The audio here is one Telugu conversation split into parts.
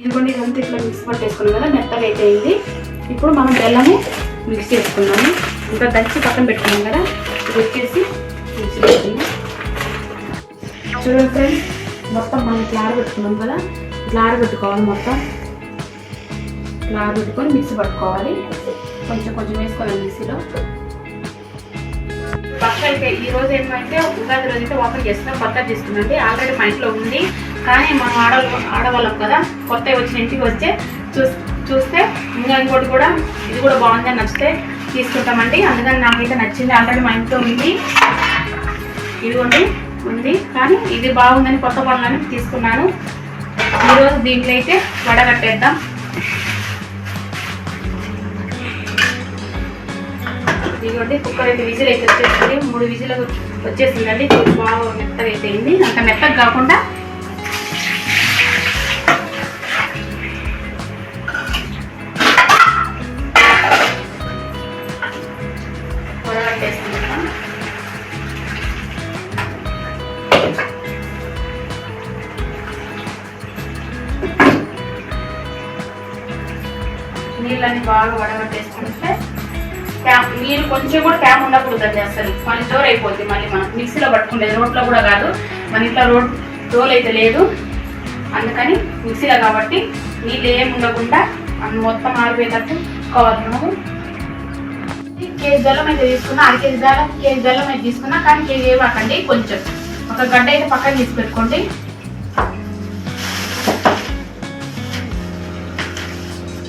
ఇదిగోండి ఇదంతా ఇట్లా మిక్స్ పట్టేసుకున్నాం కదా మెత్తగా అయితే అయింది. ఇప్పుడు మనం బెల్లము మిక్స్ చేసుకున్నాము. ఇంకా దంచి పక్కన పెట్టుకున్నాం కదా ఇది వచ్చేసి మిక్స్ చేసుకున్నాం. చూడండి ఫ్రెండ్స్ మొత్తం మనం ఇట్లా ఆరబెట్టుకున్నాం కదా ఇట్లా ఆరబెట్టుకోవాలి మొత్తం. ఇట్లా ఆరబెట్టుకొని మిక్సీ పట్టుకోవాలి. కొంచెం కొంచెం వేసుకోవాలి మిక్సీలో. పక్క ఈ రోజు ఏమంటే ఉగాది రోజు అయితే ఓపెన్ చేస్తున్నాం కొత్త తీసుకున్నాండి ఆల్రెడీ మా ఇంట్లో ఉంది. కానీ మనం ఆడ ఆడవాళ్ళం కదా కొత్త వచ్చిన ఇంటికి వచ్చే చూస్తే ఇంకా ఇంకోటి కూడా ఇది కూడా బాగుందని నచ్చితే తీసుకుంటామండి. అందుకని నాకైతే నచ్చింది. ఆల్రెడీ మా ఇంట్లో ఉంది. ఇదిగోండి ఉంది. కానీ ఇది బాగుందని కొత్త పనులని తీసుకున్నాను. ఈరోజు దీంట్లో అయితే వడగట్టేద్దాం ఇదిగోండి కుక్కర్ అయితే విజిల్ అయితే వచ్చేసింది మూడు విజిల్ వచ్చేసిందండి. బాగా మెత్తగా అయితే అంత మెత్తగా కాకుండా నీళ్ళని బాగా వడగట్టేసుకుంటే నీరు కొంచెం కూడా ట్యాప్ ఉండకూడదండి అసలు. మళ్ళీ జోర్ అయిపోద్ది మళ్ళీ మనం మిక్సీలో పట్టుకుండేది రోట్లో కూడా కాదు. మన ఇంట్లో రోడ్ రోల్ అయితే లేదు. అందుకని మిక్సీలో కాబట్టి నీళ్ళు ఏం ఉండకుండా అన్ని మొత్తం ఆరిపోయేటట్టు కవర్ను కేజీ బెల్లం అయితే తీసుకున్నా అర కేజీ బెల్లం కేజీ బెల్లం అయితే తీసుకున్నా కానీ కేజీ ఇవ్వకండి కొంచెం. ఒక గడ్డ అయితే పక్కన తీసి పెట్టుకోండి.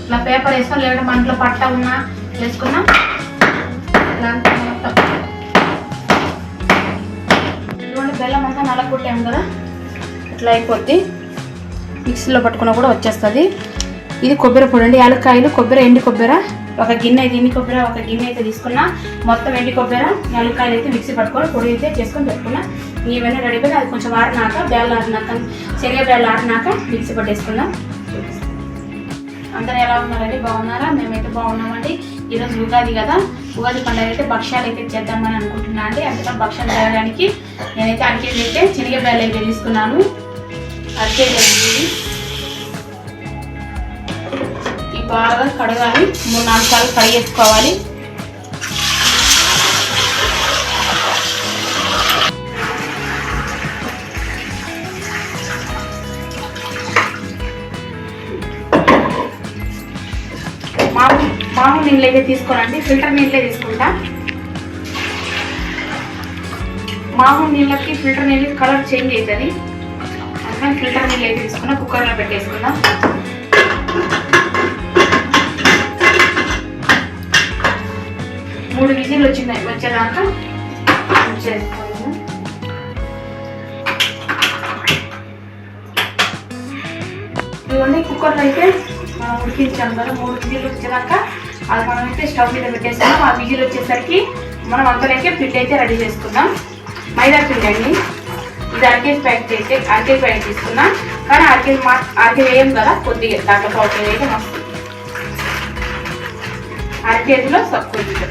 ఇట్లా పేపర్ వేసుకొని లేదంటే మంటలో పట్ట ఉన్నా వేసుకున్నా ఇట్లా అంతా మొత్తం ఇటువంటి బెల్లం అంతా నలగొట్టాము కదా? ఇట్లా అయిపోద్ది. మిక్సీలో పట్టుకున్నా కూడా వచ్చేస్తుంది. ఇది కొబ్బరి పొడి అండి యాలక్కాయలు కొబ్బరి ఎండి కొబ్బరి. ఒక గిన్నె అయితే ఎండి కొబ్బరి ఒక గిన్నె అయితే తీసుకున్నా. మొత్తం ఎండి కొబ్బరి యాలక్కాయలు అయితే మిక్సీ పట్టుకొని పొడి అయితే చేసుకొని పెట్టుకున్నా. ఇవన్నీ రెడీ అది కొంచెం ఆడినాక బేళ్ళు ఆడినాక శనగ బేళ్ళు ఆడినాక మిక్సీ పట్టేసుకుందాం. అందరు ఎలా ఉన్నారండి? బాగున్నారా? మేమైతే బాగున్నామండి. ఈరోజు ఉగాది కదా. ఉగాది పండుగ అయితే భక్ష్యాలు అయితే చేద్దామని అనుకుంటున్నా అండి. అందుకని భక్ష్యాలు చేయడానికి నేనైతే అరకేజీ అయితే శనగబేళ్ళు అయితే తీసుకున్నాను. అరకేజీ ఈ బాగా కడగాలి. మూడు నాలుగు సార్లు ఫ్రై చేసుకోవాలి. నీళ్ళు అయితే తీసుకోనండి ఫిల్టర్ నీళ్ళే తీసుకుంటా. మామూలు నీళ్ళకి ఫిల్టర్ నీళ్ళు కలర్ చేంజ్ అవుతుంది అందుకని ఫిల్టర్ నీళ్ళు అయితే తీసుకున్నా కుక్కర్లో పెట్టేసుకుందాం మూడు విజిల్ వచ్చినాయి వచ్చేదాకా చేసుకోవాలి. ఇవన్నీ కుక్కర్లో అయితే మనం ఉడికించాం కదా మూడు విజిల్ వచ్చేదాకా. అది మనం అయితే స్టవ్ మీద పెట్టేసుకున్నాం. ఆ విజిల్ వచ్చేసరికి మనం అంతలోకే పిండి అయితే రెడీ చేసుకుందాం మైదా పిండి అండి. ఇది అరకేజ్ ప్యాకెట్ అయితే అరకే ప్యాకెట్ తీసుకున్నాం. కానీ అరకే మా అరకే వేయం కదా కొద్దిగా దాంట్లో పావు వేయడం అయితే మస్తు. అరకేజీలో కొద్దిగా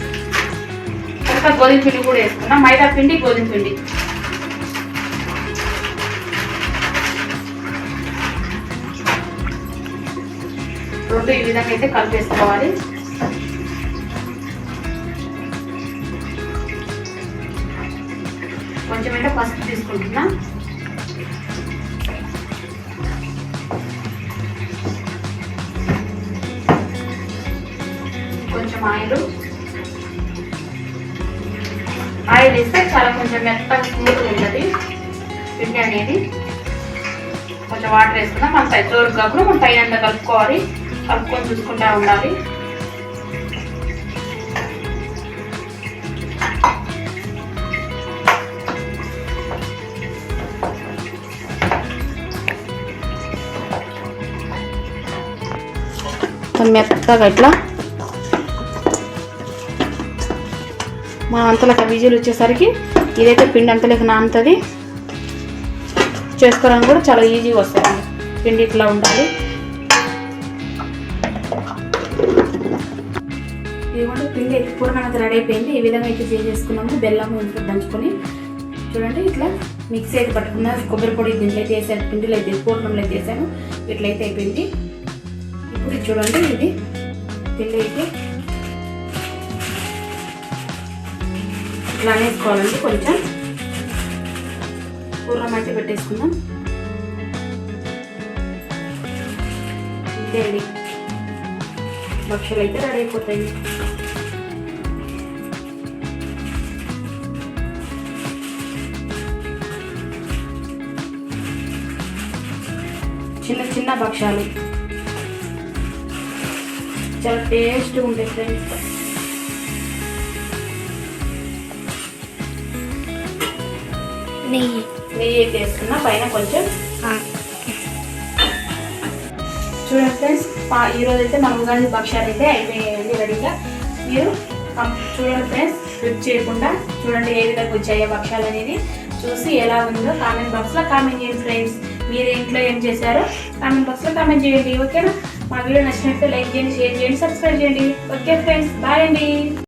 తర్వాత గోధుమ పిండి కూడా వేసుకున్నాం. మైదా పిండి గోధుమ పిండి. రెండు ఈ విధంగా అయితే కలిపేసుకోవాలి. కొంచెం పసుపు తీసుకుంటున్నా. కొంచెం ఆయిల్. ఆయిల్ వేస్తే చాలా కొంచెం మెత్త స్మూత్ ఉంటుంది. పిండి అనేది. కొంచెం వాటర్ వేసుకుందాం. మన సైజ్ కాకుండా మనం పైన కలుపుకోవాలి. కలుపుకొని చూసుకుంటా ఉండాలి. మెత్తగా ఇట్లా మనం అంతలోకి విజులు వచ్చేసరికి ఇదైతే పిండి అంతలోకి నానుతుంది. చేసుకోవడానికి కూడా చాలా ఈజీగా వస్తుంది. పిండి ఇట్లా ఉండాలి. ఇదిగోండి పిండి అయితే పూర్ణం అయితే రెడీ అయిపోయింది. ఈ విధంగా అయితే చేసేసుకున్నాము బెల్లం ఇంట్లో దంచుకొని చూడండి ఇట్లా మిక్సీ అయితే పట్టుకున్నా కొబ్బరి పొడి దీంట్లో అయితే వేసాను పిండిలో అయితే పూర్ణంలో అయితే వేసాను. ఇట్లయితే అయిపోయింది. ఇప్పుడు చూడండి ఇది. పిండి అయితే ఇట్లా వేసుకోవాలండి కొంచెం. పూర్వం అయితే పెట్టేసుకుందాం. ఇంతే అండి. భక్షలు అయితే రెడీ అయిపోతాయి. చిన్న చిన్న భక్షాలు చాలా టేస్ట్గా ఉంటాయి ఫ్రెండ్స్ నెయ్యి. నెయ్యి వేసుకున్నా పైన కొంచెం చూడండి ఫ్రెండ్స్ పా- ఈ రోజు అయితే మన ఉగాది భక్ష్యాలు అయితే అయిపోయాయండి రెడీగా. మీరు చూడండి ఫ్రెండ్స్ స్కిప్ చేయకుండా చూడండి ఏ విధంగా వచ్చాయో భక్ష్యాలు అనేది. చూసి ఎలా ఉందో కామెంట్ బాక్స్లో కామెంట్ చేయండి ఫ్రెండ్స్ మీరు ఇంట్లో ఏం చేశారో కామెంట్ బాక్స్లో కామెంట్ చేయండి ఓకేనా? మా వీడియో నచ్చినట్లయితే లైక్ చేయండి షేర్ చేయండి సబ్స్క్రైబ్ చేయండి. ఓకే ఫ్రెండ్స్ బాయ్ అండి.